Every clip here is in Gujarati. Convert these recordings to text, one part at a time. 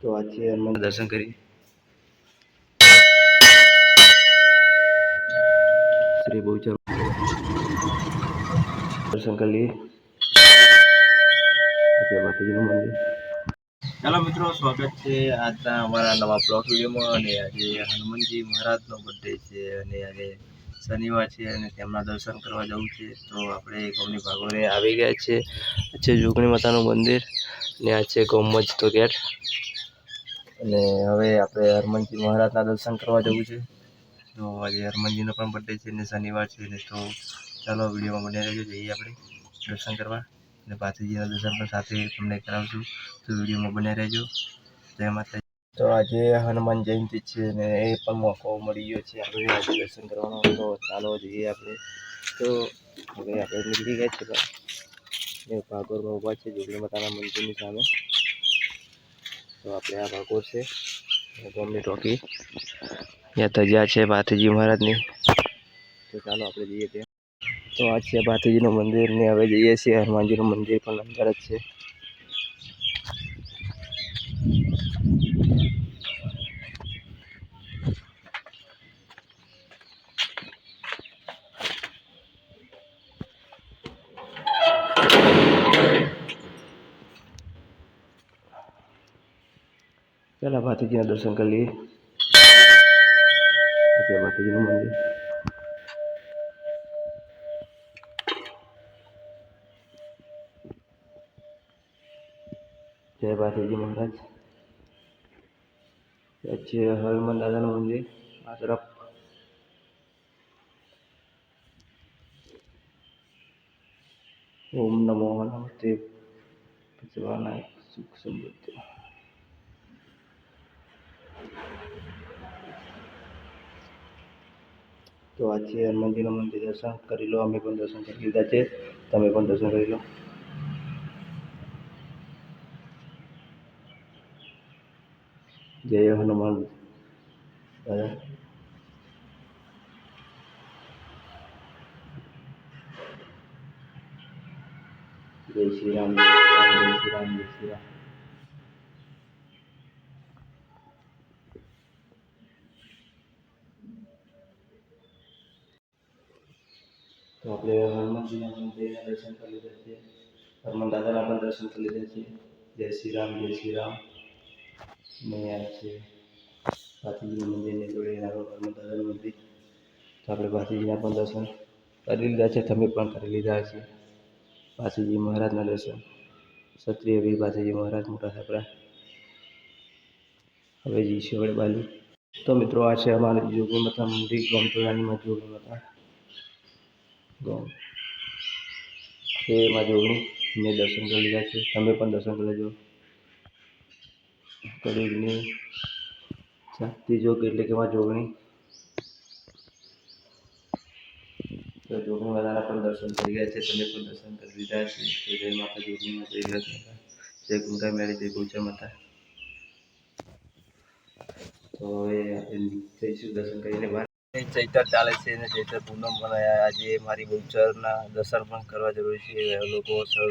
તો આજે હનુમાન દર્શન કરી. શ્રી બહુચર દર્શન કરી લઈએ. આજે માતાજીનું મંદિર. ચાલો મિત્રો સ્વાગત છે આજના અમારા નવા બ્લોગ વિડીયોમાં અને આજે હનુમાનજી મહારાજનો બર્થડે છે અને આજે શનિવાર છે અને તેમના દર્શન કરવા જવું છે. તો આપણે ગૌની ભાગોરે આવી ગયા છે. આ છે જોગણી માતાનું મંદિર અને આ છે ગૌમજ તો ગેટ અને હવે આપણે હનુમાનજી મહારાજના દર્શન કરવા જવું છે. તો આજે હનુમાનજીનો પણ બર્થડે છે અને શનિવાર છે ને તો ચાલો વિડીયોમાં બન્યા રહેજો. જઈએ આપણે દર્શન કરવા અને પાથરીજીના દર્શન પણ સાથે તમને કરાવશું. તો વિડીયોમાં બને રહેજો. જય માતા તો આજે હનુમાન જયંતિ છે ને એ પણ મોકો મળી ગયો છે આપણે આજે દર્શન કરવાનો. તો ચાલો જઈએ આપણે. તો હવે આપણે નીકળી ગયા છે. ભાગોરમાં ઊભા છે. જોગણી માતાના મંદિરની સામે. તો આપણે આ ભાગો છે. ગમની ટોકી. ત્યાં તજિયા છે ભાતીજી મહારાજની. તો ચાલો આપણે જઈએ ત્યાં. તો આ છે ભાતીજીનું મંદિર ને હવે જઈએ છીએ. હનુમાનજીનું મંદિર પણ અંદર જ છે. ચાલો ભાતીજીના દર્શન કરી લઈએ આ છે ભાતીજીનું મંદિર જય ભાતીજી મહારાજ આ છે હનુમાન દાદાનું મંદિર આ તરફ ઓમ નમો હનુમતે ભગવાનાય સુખ સમૃદ્ધિ તો આ છે હનુમાનજીનું મંદિર દર્શન કરી લો અમે પણ દર્શન કરી લીધા છે તમે પણ દર્શન કરી લો જય હનુમાન દાદા જય શ્રી રામ જય શ્રી રામ જય શ્રી રામ તો આપણે હનુમાનજીના મંદિરના દર્શન કરી લીધા છે હનુમાન દાદાના પણ દર્શન કરી લીધા છે જય શ્રી રામ જય શ્રી રામ ને આ છે ભાતીજીનું મંદિરની જોડે નાનું હનુમાન દાદાનું મંદિર તો આપણે ભાતીજીના પણ દર્શન કરી લીધા છે તમે પણ કરી લીધા છે ભાતીજી મહારાજના દર્શન ક્ષત્રિય વીર ભાતીજી મહારાજ મોટા સાપરા હવે જઈશું આપણે બાજુ તો મિત્રો આ છે અમારે જોગી માતા મંદિર ગમતોરાનીમાં જોગી માતા ગમ છે એમાં જોગણી મેં દર્શન કરી લીધા છે. તમે પણ દર્શન કરી લેજો. કડીની શક્તિ જોગ એટલે કે એમાં જોગણી. તો જોગણી વાળાના પણ દર્શન કરી ગયા છે. તમે પણ દર્શન કરી લીધા છે. તો જય માતા જોગણીમાં જય વ્રત માતા જય ગુંગા મેળી જય ગૌચર માતા તો હવે આપણે જઈશું. દર્શન કરીને બહાર ચૈતર ચાલે છે અને ચૈતર પૂનમ પણ આજે મારી બહુચરના દર્શન પણ કરવા જરૂરી છે. લોકો સૌ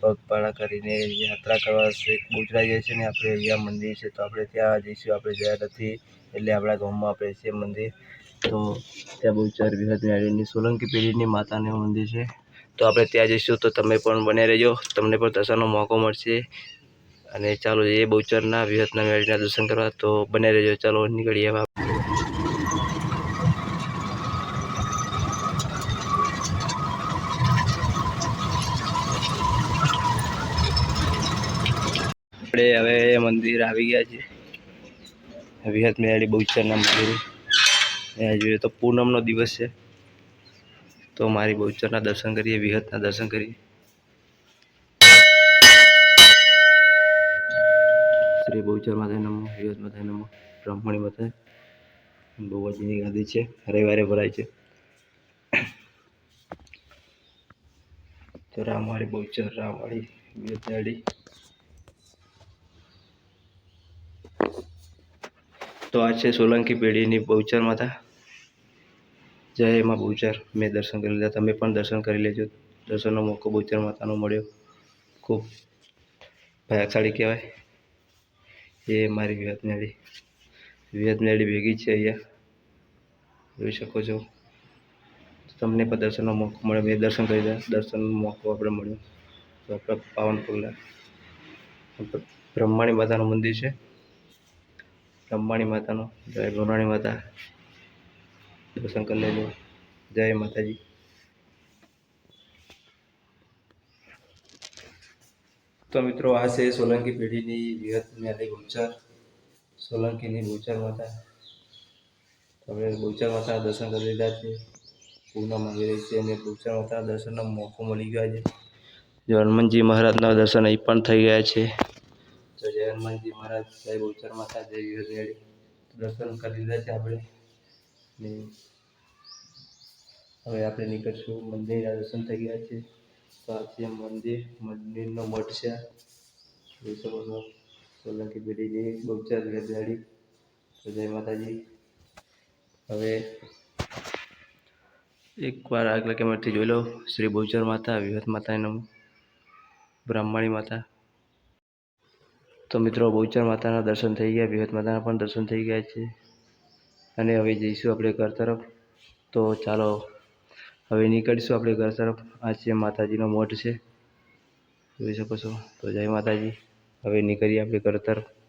પગપાળા કરીને યાત્રા કરવા બહુચરા જાય છે ને આપણે અહીંયા મંદિર છે તો આપણે ત્યાં જઈશું. આપણે ગયા નથી એટલે આપણા ગામમાં આપણે છે મંદિર. તો ત્યાં બહુચર વિહત મેળવીની સોલંકી પેઢીની માતાનું મંદિર છે. તો આપણે ત્યાં જઈશું તો તમે પણ બને રહેજો. તમને પણ દર્શનનો મોકો મળશે. અને ચાલો એ બહુચરના વિહતના મેળીના દર્શન કરવા તો બને રહેજો. ચાલો નીકળીએ આપણે હવે મંદિર આવી ગયા છે વિહત મેળી બહુચરના મંદિર. અહીંયા જોઈએ તો પૂનમનો દિવસ છે. તો મારી બહુચરના દર્શન કરીએ, વિહતના દર્શન કરીએ. શ્રી બહુચર માતા નમો, વિહત માતા નમો, બ્રાહ્મણી માતા બહુવાજીની ગાદી છે. રવિવારે ભરાય છે. તો રામવાળી બહુચર રામવાળી વિહત મેળી તો આ છે સોલંકી પેઢીની બહુચર માતા. જય એમાં બહુચર. મેં દર્શન કરી લીધા. તમે પણ દર્શન કરી લેજો. દર્શનનો મોકો બહુચર માતાનો મળ્યો. ખૂબ ભાગ્યશાળી કહેવાય. એ મારી વિહત મેળી ભેગી છે અહીંયા. જોઈ શકો છો. તમને પણ દર્શનનો મોકો મળે મેં દર્શન કરી લીધા. દર્શનનો મોકો આપણે મળ્યો. તો આપણે પગલા. બ્રહ્માણી માતાનું મંદિર છે. બ્રહ્માણી માતાનો, જય ભુરાણી માતા, દર્શન કરી લેજો જય માતાજી. તો મિત્રો, આ છે સોલંકી પેઢીની વિહત ન્યાલી ગોચર, સોલંકીની ગોચર માતા. તમે ગોચર માતા દર્શન કરી લીધા છે પૂનમ આવી રહી છે અને ગોચર માતા દર્શનનો મોકો મળી ગયો છે જો હનુમાનજી મહારાજના દર્શન અહીં પણ થઈ ગયા છે. તો જય હનુમાનજી મહારાજ, સાહેબ ગુજર માતા જય વિહત દર્શન કરી લીધા છે આપણે. ને હવે આપણે નીકળશું મંદિરના દર્શન થઈ ગયા છે. તો આ મંદિર, મંદિરનો મઠ છે સોલંકી પેઢીની બહુચર ગરજાડી તો જય માતાજી. હવે એકવાર આગલા કેમેરાથી જોઈ લો. શ્રી બહુચર માતા, વિહત માતાનું બ્રાહ્મણી માતા. તો મિત્રો બહુચર માતાના દર્શન થઈ ગયા વિહત માતાના પણ દર્શન થઈ ગયા છે. અને હવે જઈશું આપણે ઘર તરફ. તો ચાલો, હવે નીકળીશું આપણે ઘર તરફ. આ છે માતાજીનો મઠ છે. જોઈ શકો છો? તો જય માતાજી. હવે નીકળીએ આપણે ઘર તરફ.